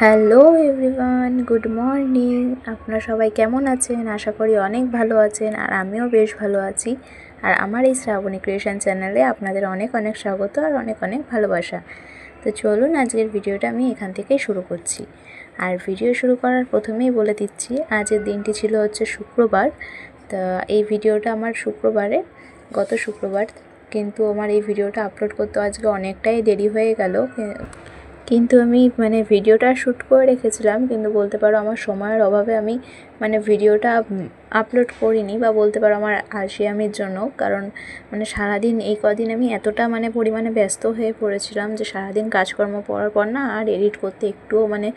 Hello everyone, good morning. আপনারা সবাই কেমন আছেন? আশা করি অনেক ভালো আছেন আর আমিও বেশ ভালো আছি। আর আমার এই শ্রাবণী ক্রিয়েশন চ্যানেলে আপনাদের অনেক অনেক স্বাগত আর অনেক অনেক ভালোবাসা। তো চলুন আজকের ভিডিওটা আমি এখান থেকেই শুরু করছি। আর ভিডিও শুরু করার প্রথমেই বলে দিচ্ছি আজের দিনটি ছিল হচ্ছে শুক্রবার। তা এই ভিডিওটা আমার শুক্রবারে, গত শুক্রবার। কিন্তু আমার এই ভিডিওটা আপলোড করতে আজকে অনেকটাই দেরি হয়ে গেল। কিন্তু আমি মানে ভিডিওটা শ্যুট করে রেখেছিলাম, কিন্তু বলতে পারো আমার সময়ের অভাবে আমি মানে ভিডিওটা আপলোড করিনি বা বলতে পারো আমার আলসিয়ামির জন্য। কারণ মানে সারাদিন এই কদিন আমি এতটা মানে পরিমাণে ব্যস্ত হয়ে পড়েছিলাম যে সারাদিন কাজকর্ম পড়ার পর না আর এডিট করতে একটুও মানে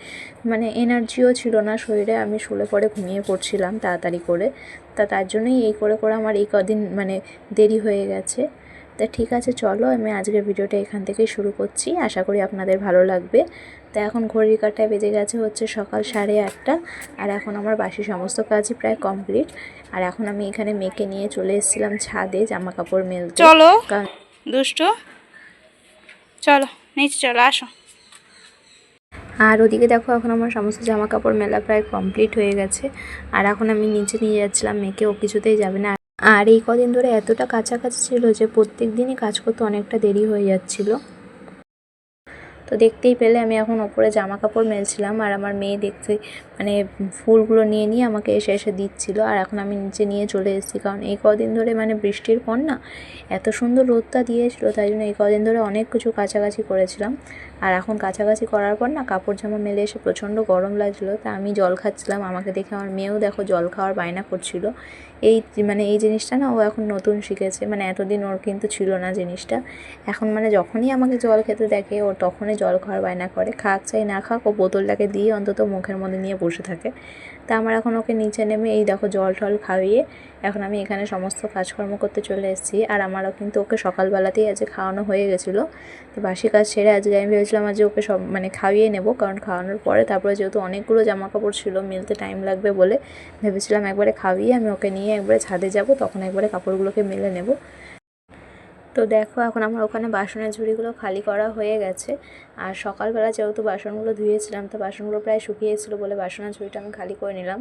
মানে এনার্জিও ছিল না। শরীরে আমি শুলে পরে ঘুমিয়ে পড়ছিলাম তাড়াতাড়ি করে। তা তার জন্যই এই করে করে আমার এই কদিন মানে দেরি হয়ে গেছে। তা ঠিক আছে চলো আমি আজকের ভিডিওটা এখান থেকেই শুরু করছি। আশা করি আপনাদের ভালো লাগবে। তা এখন ঘড়ির কাটায় বেজে গেছে হচ্ছে সকাল সাড়ে আটটা আর এখন আমার বাসি সমস্ত কাজই প্রায় কমপ্লিট। আর এখন আমি এখানে মেয়েকে নিয়ে চলে এসেছিলাম ছাদে জামা কাপড় মেলতে। চলো। দুষ্ট চলো নিচে চলো আসো। আর ওদিকে দেখো এখন আমার সমস্ত জামা কাপড় মেলা প্রায় কমপ্লিট হয়ে গেছে। আর এখন আমি নিচে নিয়ে যাচ্ছিলাম মেয়েকে ও কিছুতেই যাবে না। আর এই কদিন ধরে এতটা কাছাকাছি ছিল যে প্রত্যেক দিনই কাজ করতে অনেকটা দেরি হয়ে যাচ্ছিল। তো দেখতেই পেলে আমি এখন ওপরে জামা কাপড় মেলছিলাম আর আমার মেয়ে দেখতে মানে ফুলগুলো নিয়ে নিয়ে আমাকে এসে এসে দিচ্ছিল আর এখন আমি নিচে নিয়ে চলে এসেছি। কারণ এই কদিন ধরে মানে বৃষ্টির পর না এত সুন্দর রোদটা দিয়েছিল তাই জন্য এই কদিন ধরে অনেক কিছু কাছাকাছি করেছিলাম। আর এখন কাছাকাছি করার পর না কাপড় জামা মেলে এসে প্রচণ্ড গরম লাগছিল, তা আমি জল খাচ্ছিলাম। আমাকে দেখে আমার মেয়েও দেখো জল খাওয়ার বায়না করছিল। এই মানে এই জিনিসটা না ও এখন নতুন শিখেছে মানে এতদিন ওর কিন্তু ছিল না জিনিসটা। এখন মানে যখনই আমাকে জল খেতে দেখে, ও তখনই জল খাওয়ার বায়না করে। খাক চাই না খাক, ও বোতলটাকে দিয়ে অন্তত মুখের মধ্যে নিয়ে বসে থাকে। তা আমার এখন ওকে নিচে নেমে এই দেখো জল টল খাইয়ে এখন আমি এখানে সমস্ত কাজকর্ম করতে চলে এসেছি আর আমারও কিন্তু ওকে সকালবেলাতেই আজকে খাওয়ানো হয়ে গেছিল। তো বাসি কাজ সেরে আজকে আমি ভেবেছিলাম আজকে ওকে সব মানে খাইয়ে নেব, কারণ খাওয়ানোর পরে তারপরে যেহেতু অনেকগুলো জামা কাপড় ছিল, মিলতে টাইম লাগবে বলে, ভেবেছিলাম একবারে খাওয়িয়ে আমি ওকে নিয়ে একবারে ছাদে যাব, তখন একবারে কাপড়গুলোকে মেলে নেব। তো দেখো এখন আমার ওখানে বাসনের ঝুড়িগুলো খালি করা হয়ে গেছে। আর সকালবেলা যেহেতু বাসনগুলো ধুয়েছিলাম, তো বাসনগুলো প্রায় শুকিয়েছিল বলে বাসনের ঝুড়িটা আমি খালি করে নিলাম।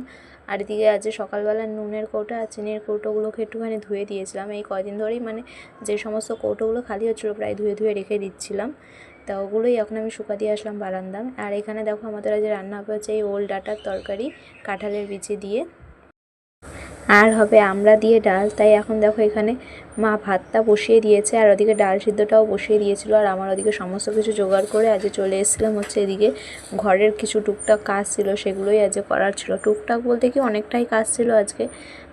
আর এদিকে আজ সকালবেলা নুনের কৌটো আর চিনির কৌটোগুলোকে একটুখানি ধুয়ে দিয়েছিলাম। এই কদিন ধরেই মানে যে সমস্ত কৌটোগুলো খালি হচ্ছিল প্রায় ধুয়ে ধুয়ে রেখে দিচ্ছিলাম। তা ওগুলোই এখন আমি শুকা দিয়ে আসলাম বারান্দা আর এখানে দেখো আমাদের আজ রান্না হবে হচ্ছে এই ওল ডাটার তরকারি, কাঁঠালের বিচি দিয়ে। আর হবে আমরা দিয়ে ডাল। তাই এখন দেখো এখানে মা ভাতটা বসিয়ে দিয়েছে আর ওদিকে ডাল সিদ্ধটাও বসিয়ে দিয়েছিল আর আমার ওদিকে সমস্ত কিছু জোগাড় করে আজ চলে এসেছিলাম হচ্ছে এদিকে ঘরের কিছু টুকটাক কাজ ছিল সেগুলোই আজ করার ছিল। টুকটাক বলতে কি অনেকটাই কাজ ছিল আজকে।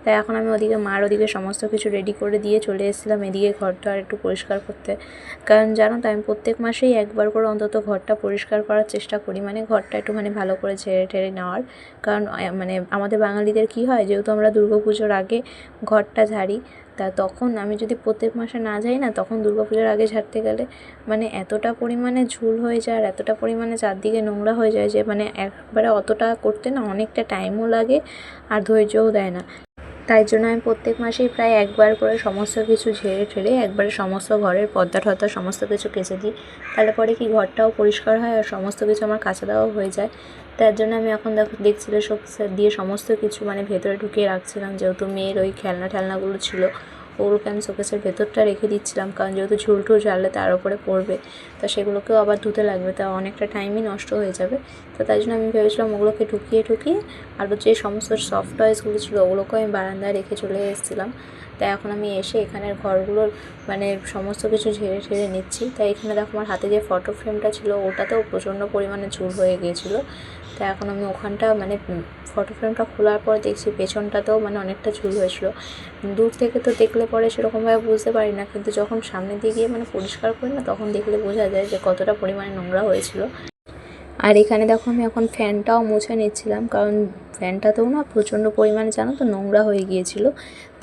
তাই এখন আমি ওদিকে মার ওদিকে সমস্ত কিছু রেডি করে দিয়ে চলে এসেছিলাম। এদিকে ঘরটা আর একটু পরিষ্কার করতে। কারণ জানো তো, আমি প্রত্যেক মাসেই একবার করে অন্তত ঘরটা পরিষ্কার করার চেষ্টা করি। মানে ঘরটা একটুখানি ভালো করে ঝেড়ে ঠেড়ে নেওয়ার। কারণ মানে আমাদের বাঙালিদের কি হয়, যেহেতু আমরা দুর্গা পুজোর আগে ঘরটা ঝাড়ি, তা তখন আমি যদি প্রত্যেক মাসে না যাই না, তখন দুর্গা পুজোর আগে ঝাড়তে গেলে মানে এতটা পরিমাণে ঝুল হয়ে যায় আর এতটা পরিমাণে চারদিকে নোংরা হয়ে যায় যে মানে একবারে অতটা করতে না অনেকটা টাইমও লাগে আর ধৈর্যও দেয় না। তাই জন্য আমি প্রত্যেক মাসেই প্রায় একবার করে সমস্ত কিছু ঝেড়ে ঠেড়ে একবারে সমস্ত ঘরের পর্দা টর্দা সমস্ত কিছু কেচে দিই। তাহলে পরে কি ঘরটাও পরিষ্কার হয় আর সমস্ত কিছু আমার কাছে দেওয়াও হয়ে যায়। তার জন্য আমি এখন দেখো দেখছিলে সব দিয়ে সমস্ত কিছু মানে ভেতরে ঢুকিয়ে রাখছিলাম, যেহেতু মেয়ের ওই খেলনা ঠেলনাগুলো ছিল। ওগুলোকে আমি শোকেসের ভেতরটা রেখে দিচ্ছিলাম? কারণ যেহেতু ঝুল টুল ঝাড়লে তার উপরে পড়বে। তা সেগুলোকেও আবার ধুতে লাগবে। তা অনেকটা টাইমই নষ্ট হয়ে যাবে। তো তাই জন্য আমি ভেবেছিলাম ওগুলোকে ঢুকিয়ে ঢুকিয়ে আর যে সমস্ত সফট টয়েসগুলো ছিল, ওগুলোকেও আমি বারান্দায় রেখে চলে এসেছিলাম। তাই এখন আমি এসে এখানের ঘরগুলোর মানে সমস্ত কিছু ঝেড়ে ঝেড়ে নিচ্ছি। তাই এখানে দেখো আমার হাতে যে ফটো ফ্রেমটা ছিল, ওটাতেও প্রচণ্ড পরিমাণে ঝুল হয়ে গিয়েছিল। তাই এখন আমি ওখানটা মানে ফটো ফ্রেমটা খোলার পর দেখছি পেছনটাতেও মানে অনেকটা ঝুল হয়েছিল। দূর থেকে তো দেখলে পরে সেরকমভাবে বুঝতে পারি না, কিন্তু যখন সামনে দিয়ে গিয়ে মানে পরিষ্কার করি না, তখন দেখলে বোঝা যায় যে কতটা পরিমাণে নোংরা হয়েছিল। আর এখানে দেখো আমি এখন ফ্যানটাও মুছে নিচ্ছিলাম, কারণ ফ্যানটাতেও না প্রচণ্ড পরিমাণে জানো তো নোংরা হয়ে গিয়েছিল।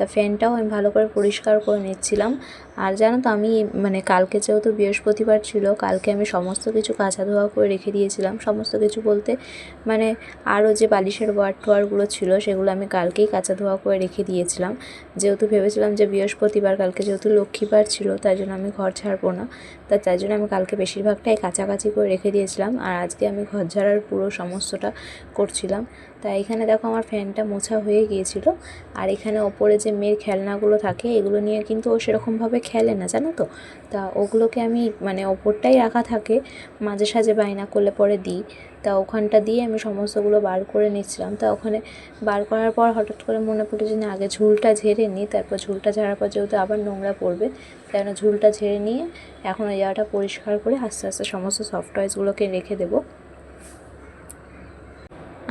তা ফ্যানটাও আমি ভালো করে পরিষ্কার করে নিচ্ছিলাম। আর জানো তো, আমি মানে কালকে যেহেতু বৃহস্পতিবার ছিল, কালকে আমি সমস্ত কিছু কাঁচা ধোয়া করে রেখে দিয়েছিলাম। সমস্ত কিছু বলতে মানে আরও যে বালিশের ওয়ার টোয়ারগুলো ছিল, সেগুলো আমি কালকেই কাঁচা ধোয়া করে রেখে দিয়েছিলাম। যেহেতু ভেবেছিলাম যে বৃহস্পতিবার, কালকে যেহেতু লক্ষ্মীবার ছিল, তাই জন্য আমি ঘর ছাড়বো না। তা তাই জন্য আমি কালকে বেশিরভাগটাই কাছাকাছি করে রেখে দিয়েছিলাম। আর আজকে আমি ঘর ঝাড়ার পুরো সমস্তটা করছিলাম। তা এখানে দেখো আমার ফ্যানটা মোছা হয়ে গিয়েছিল। আর এখানে ওপরে যে মেয়ের খেলনাগুলো থাকে, এগুলো নিয়ে কিন্তু ও সেরকমভাবে খেলে না, জানো তো? তা ওগুলোকে আমি মানে ওপরটাই রাখা থাকে, মাঝে সাঝে বায়না করলে পরে দিই। তা ওখানটা দিয়ে আমি সমস্তগুলো বার করে নিচ্ছিলাম। তা ওখানে বার করার পর হঠাৎ করে মনে পড়ল যে না, আগে ঝুলটা ঝেড়ে নিই, তারপর ঝুলটা ঝাড়ার পর যেহেতু আবার নোংরা পড়বে, তাই ঝুলটা ঝেড়ে নিয়ে এখন ওই জায়গাটা পরিষ্কার করে আস্তে আস্তে সমস্ত সফট টয়েসগুলোকে রেখে দেবো।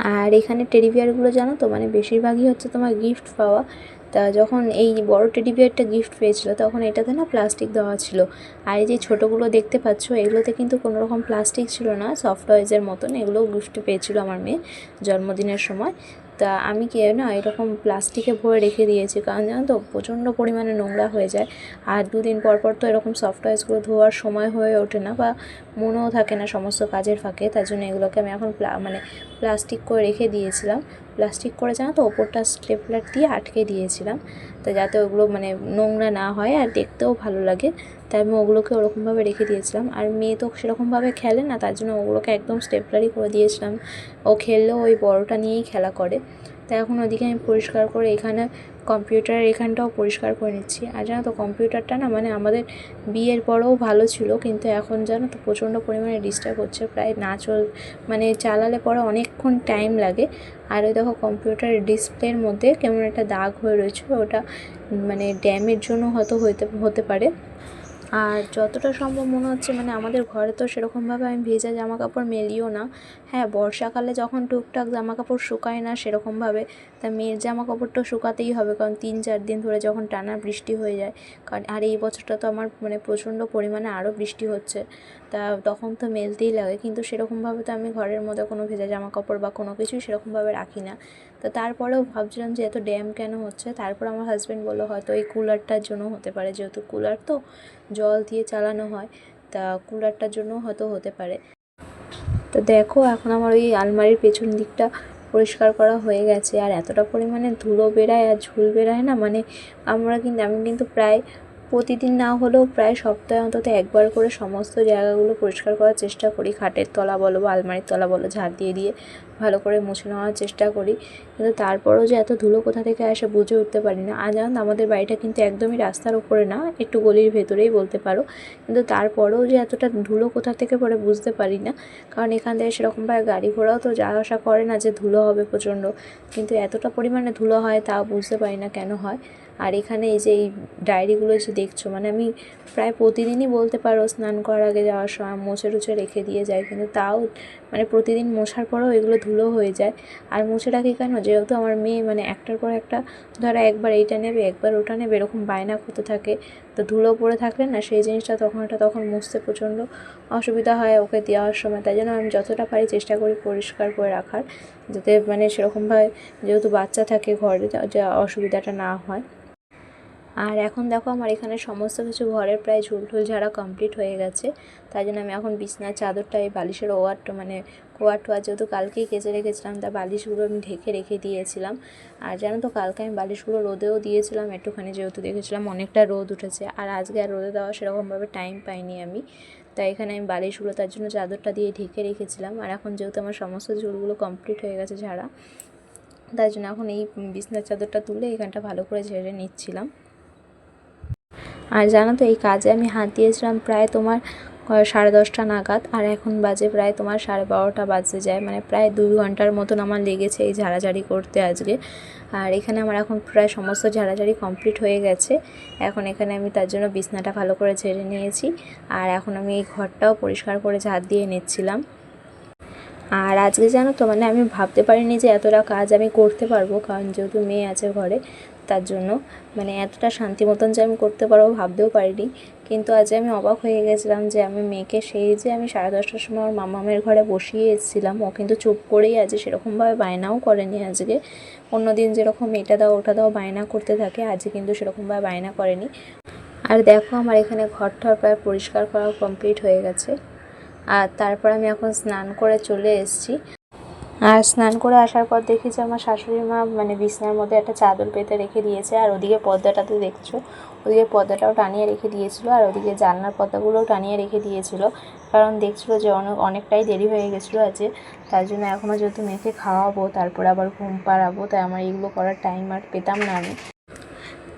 আর এখানে টেডি বিয়ারগুলো জানো তো? মানে বেশিরভাগই হচ্ছে তোমার গিফট পাওয়া। তা যখন এই বড় টেডি বিয়ারটা গিফট পেয়েছিলো, তখন এটাতে না প্লাস্টিক দেওয়া ছিল। আর এই যে ছোটোগুলো দেখতে পাচ্ছ, এগুলোতে কিন্তু কোনো রকম প্লাস্টিক ছিল না সফট মতন। এগুলোও গিফট পেয়েছিল আমার মেয়ে জন্মদিনের সময়। তা আমি কি না এরকম প্লাস্টিকে ভরে রেখে দিয়েছি। কারণ জানো তো, প্রচণ্ড পরিমাণে নোংরা হয়ে যায়। আর দুদিন পর পর তো এরকম সফট ধোয়ার সময় হয়ে ওঠে না বা মনেও থাকে না সমস্ত কাজের ফাঁকে। তার জন্য এগুলোকে আমি এখন মানে প্লাস্টিক করে রেখে দিয়েছিলাম। প্লাস্টিক করে জানো তো, ওপরটা স্টেপলার দিয়ে আটকে দিয়েছিলাম। তো যাতে ওগুলো মানে নোংরা না হয় আর দেখতেও ভালো লাগে। তাই আমি ওগুলোকে ওরকমভাবে রেখে দিয়েছিলাম। আর মেয়ে তো সেরকমভাবে খেলে না, তার জন্য ওগুলোকে একদম স্টেপলারই করে দিয়েছিলাম। ও খেললেও ওই বড়টা নিয়েই খেলা করে। তাই এখন ওদিকে আমি পরিষ্কার করে এখানে কম্পিউটারের এখানটাও পরিষ্কার করে নিচ্ছি। আর জানো তো, কম্পিউটারটা না মানে আমাদের বিয়ের পরেও ভালো ছিল, কিন্তু এখন জানো তো প্রচণ্ড পরিমাণে ডিস্টার্ব হচ্ছে। প্রায় না চল মানে চালালে পরে অনেকক্ষণ টাইম লাগে। আর ওই দেখো কম্পিউটারের ডিসপ্লের মধ্যে কেমন একটা দাগ হয়ে রয়েছে, ওটা মানে ড্যামের জন্য হয়তো হইতে, হতে পারে। আর যতটা সম্ভব মনে হচ্ছে মানে আমাদের ঘরে তো সেরকমভাবে আমি ভেজা জামা কাপড় মেলিও না। হ্যাঁ বর্ষাকালে যখন টুকটাক জামা কাপড় শুকায় না সেরকমভাবে, তা মেয়ের জামা কাপড়টা শুকাতেই হবে, কারণ তিন চার দিন ধরে যখন টানা বৃষ্টি হয়ে যায়। কারণ আর এই বছরটা তো আমার মানে প্রচণ্ড পরিমাণে আরও বৃষ্টি হচ্ছে। তা তখন তো মেলতেই লাগে। কিন্তু সেরকমভাবে তো আমি ঘরের মধ্যে কোনো ভেজা জামা কাপড় বা কোনো কিছুই সেরকমভাবে রাখি না। তো তারপরেও ভাবছিলাম যে এত ড্যাম কেন হচ্ছে? তারপর আমার হাজব্যান্ড বলল, হয়তো এই কুলারটার জন্য হতে পারে। যেহেতু কুলার তো জল দিয়ে চালানো হয়, তা কুলারটার জন্য হয়তো হতে পারে। তো দেখো, এখন আমার ওই আলমারির পেছন দিকটা পরিষ্কার করা হয়ে গেছে। আর এতটা পরিমাণে ধুলো বেরায় আর ঝুল বেরায় না? মানে আমরা কিন্তু আমি কিন্তু প্রায় প্রতিদিন না হলেও প্রায় সপ্তাহে অন্তত একবার করে সমস্ত জায়গাগুলো পরিষ্কার করার চেষ্টা করি, খাটের তলা বলো বা আলমারির তলা বলো, ঝাড় দিয়ে দিয়ে। ভালো করে মুছে নেওয়ার চেষ্টা করি। কিন্তু তারপরেও যে এত ধুলো কোথা থেকে আসে বুঝে উঠতে পারি না। আর আমাদের বাড়িটা কিন্তু একদমই রাস্তার ওপরে না, একটু গলির ভেতরেই বলতে পারো। কিন্তু তারপরেও যে এতটা ধুলো কোথা থেকে পড়ে বুঝতে পারি না। কারণ এখান থেকে সেরকমভাবে গাড়ি ঘোড়াও তো যাওয়া আসা করে না যে ধুলো হবে প্রচণ্ড। কিন্তু এতটা পরিমাণে ধুলো হয় তাও বুঝতে পারি না কেন হয়। আর এখানে এই যে এই ডায়েরিগুলো যে দেখছ মানে আমি প্রায় প্রতিদিনই বলতে পারো স্নান করার আগে যাওয়ার সময় মুছে টুছে রেখে দিয়ে যাই। কিন্তু তাও মানে প্রতিদিন মোছার পরেও এগুলো ধুলো হয়ে যায়। আর মুছে রাখি কেন? যেহেতু আমার মেয়ে মানে একটার পর একটা ধরো একবার এইটা নেবে, একবার ওটা নেবে, এরকম বায়না করতে থাকে। তো ধুলো পড়ে থাকলে না সেই জিনিসটা তখন ওটা তখন মুছতে প্রচণ্ড অসুবিধা হয় ওকে দেওয়ার সময়। তাই জন্য আমি যতটা পারি চেষ্টা করি পরিষ্কার করে রাখার, যাতে মানে সেরকমভাবে যেহেতু বাচ্চা থাকে ঘরে যা অসুবিধাটা না হয়। আর এখন দেখো আমার এখানে সমস্ত কিছু ঘরের প্রায় ঝুল ঝুল ঝাড়া কমপ্লিট হয়ে গেছে। তাই জন্য আমি এখন বিছনার চাদরটা, এই বালিশের ওয়ারটা মানে কোয়ার টোয়ার যেহেতু কালকেই কেচে রেখেছিলাম, তা বালিশগুলো আমি ঢেকে রেখে দিয়েছিলাম। আর জানো তো, কালকে আমি বালিশগুলো রোদেও দিয়েছিলাম, একটুখানি যেহেতু দেখেছিলাম অনেকটা রোদ উঠেছে। আর আজকে আর রোদে দেওয়া সেরকমভাবে টাইম পাইনি আমি। তাই এখানে আমি বালিশগুলো, তার জন্য চাদরটা দিয়ে ঢেকে রেখেছিলাম। আর এখন যেহেতু আমার সমস্ত ঝুলগুলো কমপ্লিট হয়ে গেছে ঝাড়া, তাই জন্য এখন এই বিছনার চাদরটা তুলে এখানটা ভালো করে ঝেড়ে নিচ্ছিলাম। আর জানো তো, এই কাজে আমি হাত দিয়েছিলাম প্রায় তোমার সাড়ে দশটা নাগাদ, আর এখন বাজে প্রায় তোমার সাড়ে বারোটা বাজে যায়। মানে প্রায় দুই ঘণ্টার মতন আমার লেগেছে এই ঝাড়াঝাড়ি করতে আজকে। আর এখানে আমার এখন প্রায় সমস্ত ঝাড়াঝাড়ি কমপ্লিট হয়ে গেছে। এখন এখানে আমি তার জন্য বিছনাটা ভালো করে ঝেড়ে নিয়েছি। আর এখন আমি এই ঘরটাও পরিষ্কার করে ঝাড় দিয়ে নিচ্ছিলাম। আর আজকে জানো তো মানে আমি ভাবতে পারিনি যে এতটা কাজ আমি করতে পারব, কারণ যেহেতু মেয়ে আছে ঘরে, তার জন্য মানে এতটা শান্তি মতন যে আমি করতে পারব ভাবতেও পারিনি। কিন্তু আজ আমি অবাক হয়ে গেছিলাম যে আমি মেয়েকে সেই যে আমি সাড়ে দশটার সময় আমার মামামের ঘরে বসিয়ে এসেছিলাম, ও কিন্তু চুপ করেই আছে, সেরকমভাবে বায়নাও করেনি আজকে। অন্যদিন যেরকম এটা দাও, ওটা দাও বায়না করতে থাকে, আজকে কিন্তু সেরকমভাবে বায়না করেনি। আর দেখো আমার এখানে ঘর টর প্রায় পরিষ্কার করা কমপ্লিট হয়ে গেছে। আর তারপর আমি এখন স্নান করে চলে এসেছি। আর স্নান করে আসার পর দেখি যে আমার শাশুড়ি মা মানে বিছনার মধ্যে একটা চাদর পেতে রেখে দিয়েছে, আর ওদিকে পর্দাটাতে দেখছ ওদিকে পর্দাটাও টানিয়ে রেখে দিয়েছিল আর ওদিকে জানলার পর্দাগুলোও টানিয়ে রেখে দিয়েছিল। কারণ দেখছিলো যে অনেক, অনেকটাই দেরি হয়ে গেছিল আজকে। তার জন্য এখনও যেহেতু মেয়েকে খাওয়াবো, তারপর আবার ঘুম পাড়াবো, তাই আমার এইগুলো করার টাইম আর পেতাম না আমি।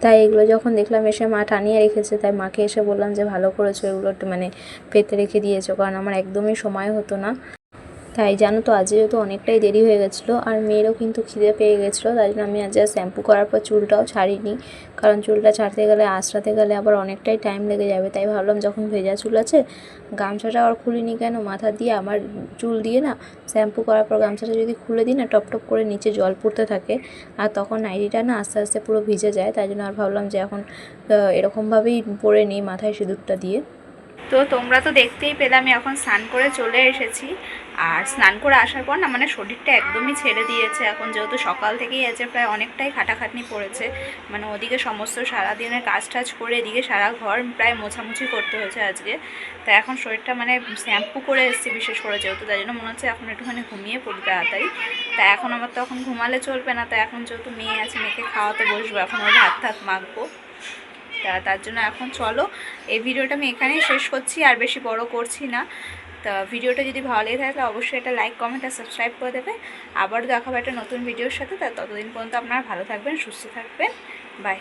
তাই এগুলো যখন দেখলাম, এসে মা টানিয়ে রেখেছে, তাই মাকে এসে বললাম যে, ভালো করেছ এগুলো একটু মানে পেতে রেখে দিয়েছ। কারণ আমার একদমই সময় হতো না। তাই জানো তো আজ যেহেতু অনেকটাই দেরি হয়ে গেছিল আর মেয়েরও কিন্তু খিদে পেয়ে গেছিল, তাই জন্য আমি আজ শ্যাম্পু করার পর চুলটাও ছাড়িনি। কারণ চুলটা ছাড়তে গেলে, আঁচড়াতে গেলে আবার অনেকটাই টাইম লেগে যাবে, তাই ভাবলাম যখন ভেজা চুল আছে, গামছাটা আর খুলিনি কেন? মাথা দিয়ে আমার চুল দিয়ে না, শ্যাম্পু করার পর গামছাটা যদি খুলে দিই না, টপ টপ করে নিচে জল পড়তে থাকে আর তখন নাইটিটা না আস্তে আস্তে পুরো ভিজে যায়, তাই জন্য আর ভাবলাম যে এখন এরকমভাবেই পরে নিই মাথায় সিঁদুরটা দিয়ে। তো তোমরা তো দেখতেই পেলে আমি এখন স্নান করে চলে এসেছি। আর স্নান করে আসার পর না মানে শরীরটা একদমই ছেড়ে দিয়েছে। এখন যেহেতু সকাল থেকেই আছে, প্রায় অনেকটাই খাটাখাটনি পড়েছে। মানে ওদিকে সমস্ত সারাদিনের কাজ টাজ করে এদিকে সারা ঘর প্রায় মোছামুছি করতে হয়েছে আজকে। তা এখন শরীরটা মানে শ্যাম্পু করে এসেছি বিশেষ করে যেহেতু, তাই জন্য মনে হচ্ছে এখন একটুখানি ঘুমিয়ে পড়ি তাড়াতাড়ি। তা এখন আমার তো এখন ঘুমালে চলবে না, তা এখন যেহেতু মেয়ে আছে, মেয়েকে খাওয়াতে বসবো, এখন ওর ভাত ভাত মাখবো। তা তার জন্য এখন চলো, এই ভিডিওটা আমি এখানেই শেষ করছি, আর বেশি বড় করছি না। তা ভিডিওটা যদি ভালো লেগে থাকে, তাহলে অবশ্যই এটা লাইক কমেন্ট আর সাবস্ক্রাইব করে দেবে। আবার দেখাবো একটা নতুন ভিডিওর সাথে, তা ততদিন পর্যন্ত আপনারা ভালো থাকবেন, সুস্থ থাকবেন। বাই